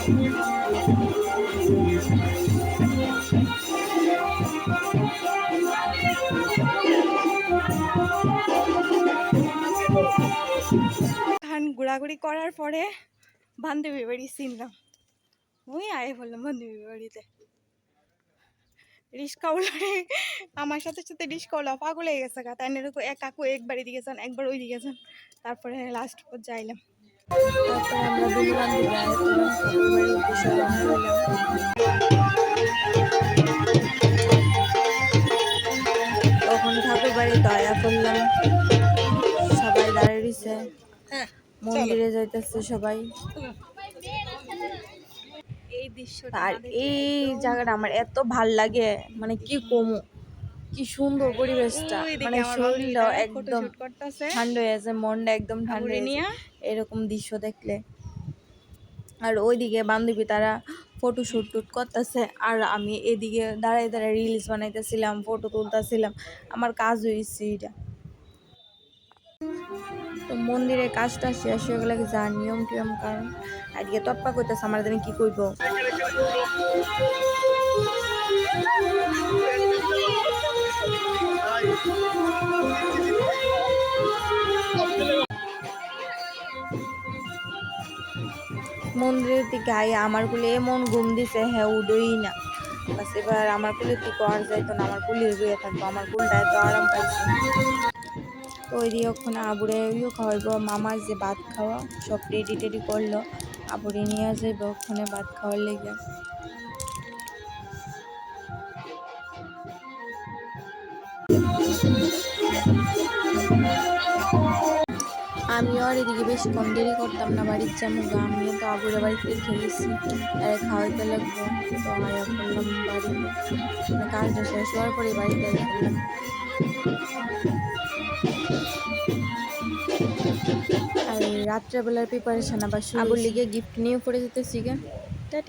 ঘোরাঘুরি গুড়াগুড়ি করার পরে বান্ধবী বাড়ি চিনলাম ওই আয় বললাম বান্ধবী বাড়িতে রিস্কা উলারে আমার সাথে সাথে রিস্কা উলা পাগল হয়ে গেছে গা। তাই এক কাকু একবার এদিকে যান, একবার ওই দিকে যান। তারপরে লাস্ট পর যাইলাম আমরা উদ্দেশ্যে রওনা তখন ঠাকুর বাড়ি দয়া করলাম। সবাই দাঁড়িয়ে রয়েছে। মন্দিরে যাইতেছে সবাই। এই আর এই জায়গাটা আমার এত ভালো লাগে। মানে কি কমু? কি সুন্দর পরিবেশটা। মানে শরীরটা একদম ঠান্ডা হয়ে আছে মনটা একদম ঠান্ডা হয়ে এরকম দৃশ্য দেখলে। আর ওইদিকে বান্ধবী তারা ফটো শুট টুট করতেছে আর আমি এদিকে দাঁড়ায় দাঁড়ায় রিলস বানাইতেছিলাম ফটো তুলতেছিলাম। আমার কাজ হয়েছে এটা তো মন্দিরের কাজটা শেষ হয়ে গেলে যা নিয়ম টিয়ম কারণ? আজকে তপ্পা করতেছে আমার আমি কি করব মন্দিরের দিকে আই আমার কুলে এমন ঘুম দিছে হ্যাঁ উডোই না। বাস এবার আমার কুলে থেকে আর যাইতো না, আমার কুলে রুয়ে থাকব, আমার কুলটা এত আরাম পাইছে। তো ওই দিয়ে ওখানে আবুরে খাওয়াইবো, মামার যে ভাত খাওয়া, সব রেডি টেডি করল, আবুরে নিয়ে যাইবো ওখানে ভাত খাওয়ার লেগে। আমি আর এদিকে বেশি কম দেরি করতাম না বাড়ির যেমন আমিও তো আবুরে বাড়িতে খেয়েছি। আর খাওয়াইতে লাগবো তো আয়া করলাম বাড়ি মানে কাজটা শেষ হওয়ার পরে বাড়িতে করলাম আর রাত্রেবেলার প্রিপারেশন আবার আবুর লিগে গিফট নিয়ে পড়ে যেতেছি গে। টাটা।